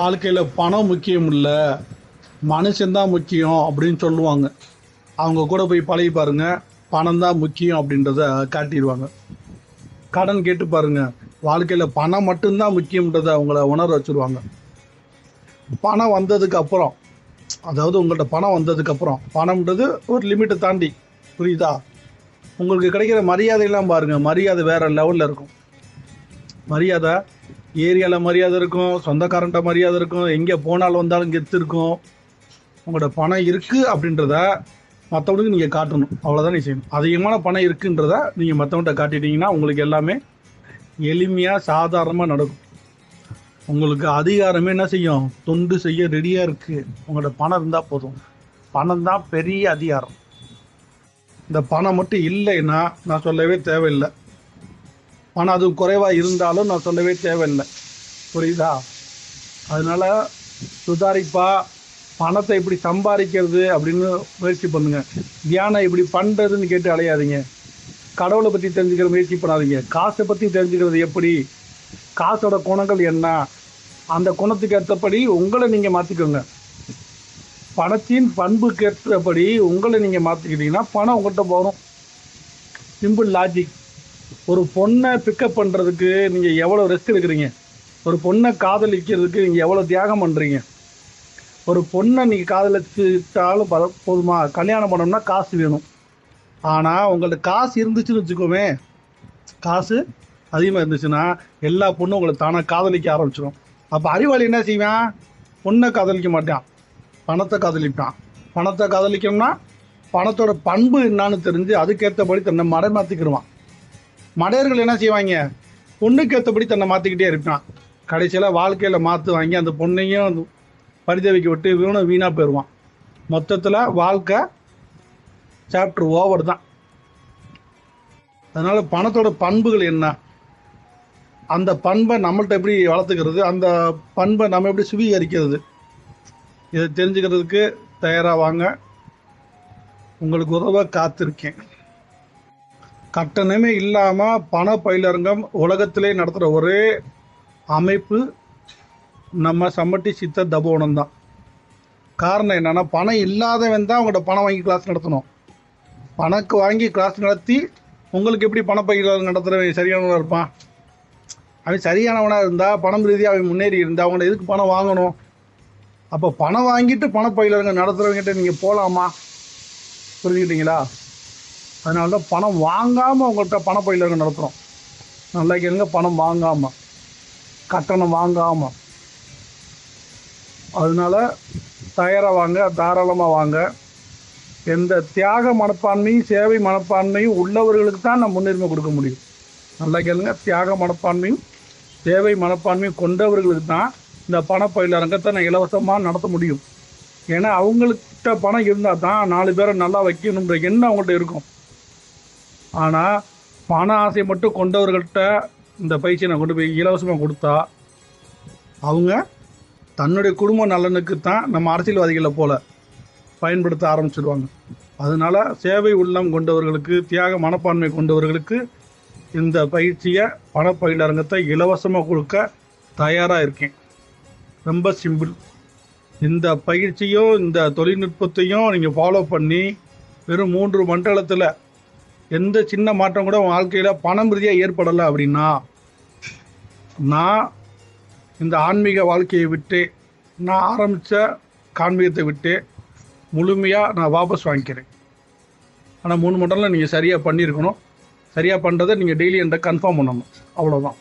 வாழ்க்கையில் பணம் முக்கியம் இல்லை மனுஷன்தான் முக்கியம் அப்படின்னு சொல்லுவாங்க. அவங்க கூட போய் பழகி பாருங்க பணம் தான் முக்கியம் அப்படின்றத காட்டிடுவாங்க. கடன் கேட்டு பாருங்க வாழ்க்கையில் பணம் மட்டும்தான் முக்கியன்றதை அவங்கள உணர வச்சுருவாங்க. பணம் வந்ததுக்கு அப்புறம் அதாவது உங்கள்கிட்ட பணம் வந்ததுக்கு அப்புறம் பணம்ன்றது ஒரு லிமிட்டை தாண்டி புரியுதா? உங்களுக்கு கிடைக்கிற மரியாதையெல்லாம் பாருங்கள் மரியாதை வேறு லெவலில் இருக்கும். மரியாதை ஏரியாவில் மரியாதை இருக்கும் சொந்தக்காரன்ட்ட மரியாதை இருக்கும் எங்கே போனாலும் வந்தாலும் கெத்து இருக்கும். உங்களோட பணம் இருக்குது அப்படின்றத மற்றவங்களுக்கு நீங்கள் காட்டணும். அவ்வளோதான் நீ செய்யணும். அதிகமான பணம் இருக்குன்றத நீங்கள் மற்றவன்கிட்ட காட்டிட்டீங்கன்னா உங்களுக்கு எல்லாமே எளிமையாக சாதாரணமாக நடக்கும். உங்களுக்கு அதிகாரமே என்ன செய்யும்? தொண்டு செய்ய ரெடியாக இருக்குது உங்களோட பணம் இருந்தால் போதும். பணம் தான் பெரிய அதிகாரம். இந்த பணம் மட்டும் இல்லைன்னா நான் சொல்லவே தேவையில்லை. பணம் அது குறைவாக இருந்தாலும் நான் சொல்லவே தேவையில்லை. புரியுதா? அதனால சுதாரிப்பா பணத்தை இப்படி சம்பாதிக்கிறது அப்படின்னு முயற்சி பண்ணுங்கள் தியானம் இப்படி பண்ணுறதுன்னு கேட்டு அலையாதீங்க. கடவுளை பற்றி தெரிஞ்சுக்கிற முயற்சி பண்ணாதீங்க. காசை பற்றி தெரிஞ்சுக்கிறது எப்படி? காசோட குணங்கள் என்ன? அந்த குணத்துக்கு ஏற்றபடி உங்களை நீங்கள் மாற்றிக்கோங்க பணத்தின் பண்புக்கு ஏற்றபடி உங்களை நீங்கள் மாற்றிக்கிட்டீங்கன்னா பணம் உங்கள்கிட்ட போகும். சிம்பிள் லாஜிக் ஒரு பொண்ணை பிக்கப் பண்ணுறதுக்கு நீங்கள் எவ்வளோ ரிஸ்க் எடுக்கிறீங்க? ஒரு பொண்ணை காதலிக்கிறதுக்கு நீங்கள் எவ்வளோ தியாகம் பண்ணுறீங்க ஒரு பொண்ணை நீங்கள் காதலிச்சுட்டாலும் பர போதுமா? கல்யாணம் பண்ணோம்னா காசு வேணும். ஆனால் உங்கள்ட்ட காசு இருந்துச்சுன்னு வச்சுக்கோமே. காசு அதிகமாக இருந்துச்சுன்னா எல்லா பொண்ணும் உங்களை தானாக காதலிக்க ஆரம்பிச்சிடும் அப்போ அறிவாளி என்ன செய்வேன்? பொண்ணை காதலிக்க மாட்டான். பணத்தை காதலிப்பான். பணத்தை காதலிக்கணும்னா பணத்தோட பண்பு என்னான்னு தெரிஞ்சு அதுக்கேற்றபடி தன்னை மறைமாற்றிக்கிடுவான் மடையர்கள் என்ன செய்வாங்க? பொண்ணுக்கு ஏற்றபடி தன்னை மாற்றிக்கிட்டே இருப்பான் கடைசியில் வாழ்க்கையில் மாற்று வாங்கி அந்த பொண்ணையும் பரிதவிக்க விட்டு இவனும் வீணாக போயிடுவான் மொத்தத்தில் வாழ்க்கை சாப்டர் ஓவர் தான். அதனால் பணத்தோட பண்புகள் என்ன? அந்த பண்பை நம்மள்ட்ட எப்படி வளர்த்துக்கிறது? அந்த பண்பை நம்ம எப்படி சுவீகரிக்கிறது? இதை தெரிஞ்சுக்கிறதுக்கு தயாராக வாங்க. உங்களுக்கு உதவ காத்திருக்கேன். கட்டணமே இல்லாமல் பண பயிலரங்கம் உலகத்திலே நடத்துகிற ஒரே அமைப்பு நம்ம சம்மட்டி சித்த தபோனம் தான். காரணம் என்னென்னா பணம் இல்லாதவன் தான் அவங்கள்ட்ட பணம் வாங்கி கிளாஸ் நடத்தணும். பணக்கு வாங்கி கிளாஸ் நடத்தி உங்களுக்கு எப்படி பண பயிலரங்கம் நடத்துகிறவன் சரியானவனாக இருப்பான்? அவன் சரியானவனாக இருந்தால் பணம் ரீதியாக அவன் முன்னேறி இருந்தால் அவங்கள எதுக்கு பணம் வாங்கணும்? அப்போ பணம் வாங்கிட்டு பண பயிலரங்கம் நடத்துகிறவங்ககிட்ட நீங்கள் போகலாமா புரிஞ்சுக்கிட்டீங்களா? அதனால தான் பணம் வாங்காமல் உங்கள்கிட்ட பணப்பயிலர்கள் நடத்துகிறோம் நல்லா கேளுங்க பணம் வாங்காமல் கட்டணம் வாங்காமல் அதனால தயாராக வாங்க தாராளமாக வாங்க. எந்த தியாக மனப்பான்மையும் சேவை மனப்பான்மையும் உள்ளவர்களுக்கு தான் நான் முன்னுரிமை கொடுக்க முடியும். நல்லா கேளுங்க தியாக மனப்பான்மையும் சேவை மனப்பான்மையும் கொண்டவர்களுக்கு தான் இந்த பணப்பயிலரங்கத்தை நான் இலவசமாக நடத்த முடியும். ஏன்னா அவங்கள்ட்ட பணம் இருந்தால் தான் நாலு பேரை நல்லா வைக்கணுன்ற எண்ணம் அவங்கள்ட்ட இருக்கும். ஆனால் பண ஆசை மட்டும் கொண்டவர்கள்ட்ட இந்த பயிற்சியை நான் கொண்டு போய் இலவசமாக கொடுத்தா அவங்க தன்னுடைய குடும்ப நலனுக்கு தான் நம்ம அரசியல்வாதிகளை போல பயன்படுத்த ஆரம்பிச்சிடுவாங்க அதனால சேவை உள்ளம் கொண்டவர்களுக்கு தியாக மனப்பான்மை கொண்டவர்களுக்கு இந்த பயிற்சியை பணப்பயிலரங்கத்தை இலவசமாக கொடுக்க தயாராக இருக்கேன். ரொம்ப சிம்பிள். இந்த பயிற்சியும் இந்த தொழில்நுட்பத்தையும் நீங்கள் ஃபாலோ பண்ணி வெறும் மூன்று மண்டலத்தில் எந்த சின்ன மாற்றம் கூட உன் வாழ்க்கையில் பணம் ரீதியாக ஏற்படலை அப்படின்னா நான் இந்த ஆன்மீக வாழ்க்கையை விட்டு நான் ஆரம்பித்த கான்மீகத்தை விட்டு முழுமையாக நான் வாபஸ் வாங்கிக்கிறேன். ஆனால் மூணு மண்டலம் நீங்கள் சரியாக பண்ணியிருக்கணும். சரியாக பண்ணுறதை நீங்கள் டெய்லி என்கிட்ட கன்ஃபார்ம் பண்ணணும். அவ்வளோதான்